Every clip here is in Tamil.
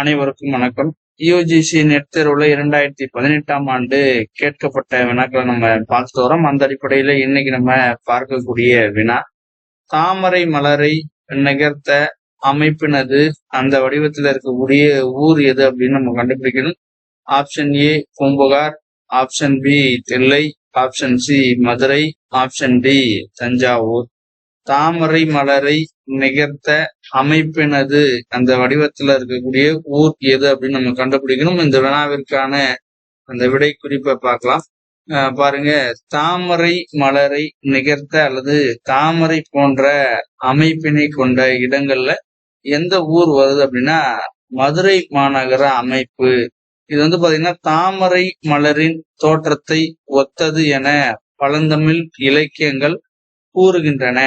அனைவருக்கும் வணக்கம். யூஜிசி நெட் தேர்வுல இரண்டாயிரத்தி பதினெட்டாம் ஆண்டு கேட்கப்பட்ட வினாக்களை நம்ம பார்த்து வரோம். அந்த அடிப்படையில இன்னைக்கு நம்ம பார்க்கக்கூடிய வினா தாமரை மலரை நிகர்த்த அமைப்பினது அந்த வடிவத்தில் இருக்கக்கூடிய ஊர் எது அப்படின்னு நம்ம கண்டுபிடிக்கணும். Option A Poompuhar option B Thillai. Option C Madurai. Option D Thanjavur. தாமரை மலரை நிகர்த்த அமைப்பினது அந்த வடிவத்துல இருக்கக்கூடிய ஊர் எது அப்படின்னு நம்ம கண்டுபிடிக்கணும். இந்த வினாவிற்கான அந்த விடை குறிப்பை பார்க்கலாம். பாருங்க. தாமரை மலரை நிகர்த்த அல்லது தாமரை போன்ற அமைப்பினை கொண்ட இடங்கள்ல எந்த ஊர் வருது அப்படின்னா மதுரை மாநகர அமைப்பு. இது வந்து பாத்தீங்கன்னா தாமரை மலரின் தோற்றத்தை ஒத்தது என பழந்தமிழ் இலக்கியங்கள் கூறுகின்றன.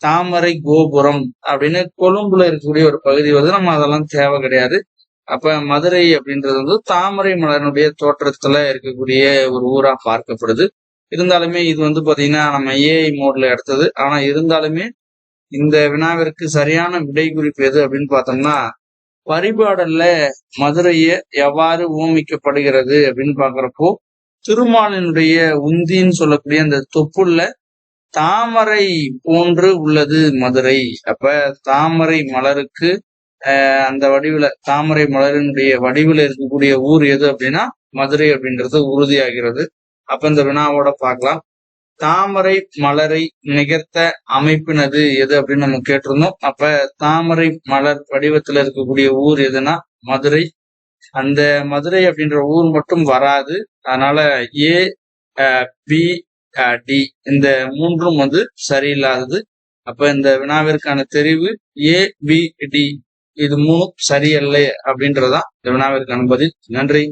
தாமரை கோபுரம் அப்படின்னு கொழும்புல இருக்கக்கூடிய ஒரு பகுதி வந்து நம்ம அதெல்லாம் தேவை கிடையாது. அப்ப மதுரை அப்படின்றது வந்து தாமரை மலரனுடைய தோற்றத்துல இருக்கக்கூடிய ஒரு ஊரா பார்க்கப்படுது. இருந்தாலுமே இது வந்து பாத்தீங்கன்னா நம்ம ஏஐ மோட்ல எடுத்தது. ஆனா இருந்தாலுமே இந்த வினாவிற்கு சரியான விடை குறிப்பு எது அப்படின்னு பார்த்தோம்னா பரிபாடல்ல மதுரைய எவ்வாறு ஊமிக்கப்படுகிறது அப்படின்னு பாக்குறப்போ திருமாலினுடைய உந்தின்னு சொல்லக்கூடிய அந்த தொப்புள்ள தாமரை போன்று உள்ளது மதுரை. அப்ப தாமரை மலருக்கு அந்த வடிவுல தாமரை மலரினுடைய வடிவில் இருக்கக்கூடிய ஊர் எது அப்படின்னா மதுரை அப்படின்றது உறுதியாகிறது. அப்ப இந்த வினாவோட பார்க்கலாம். தாமரை மலரை நிகர்த்த அமைப்பினது எது அப்படின்னு நம்ம கேட்டிருந்தோம். அப்ப தாமரை மலர் வடிவத்துல இருக்கக்கூடிய ஊர் எதுனா மதுரை. அந்த மதுரை அப்படின்ற ஊர் மட்டும் வராது. அதனால ஏ பி டி இந்த மூன்றும் வந்து சரியில்லாதது. அப்ப இந்த வினாவிற்கான தெரிவு ஏ பி டி இது மூணும் சரியல்ல அப்படின்றதான் இந்த வினாவிற்கான பதில். நன்றி.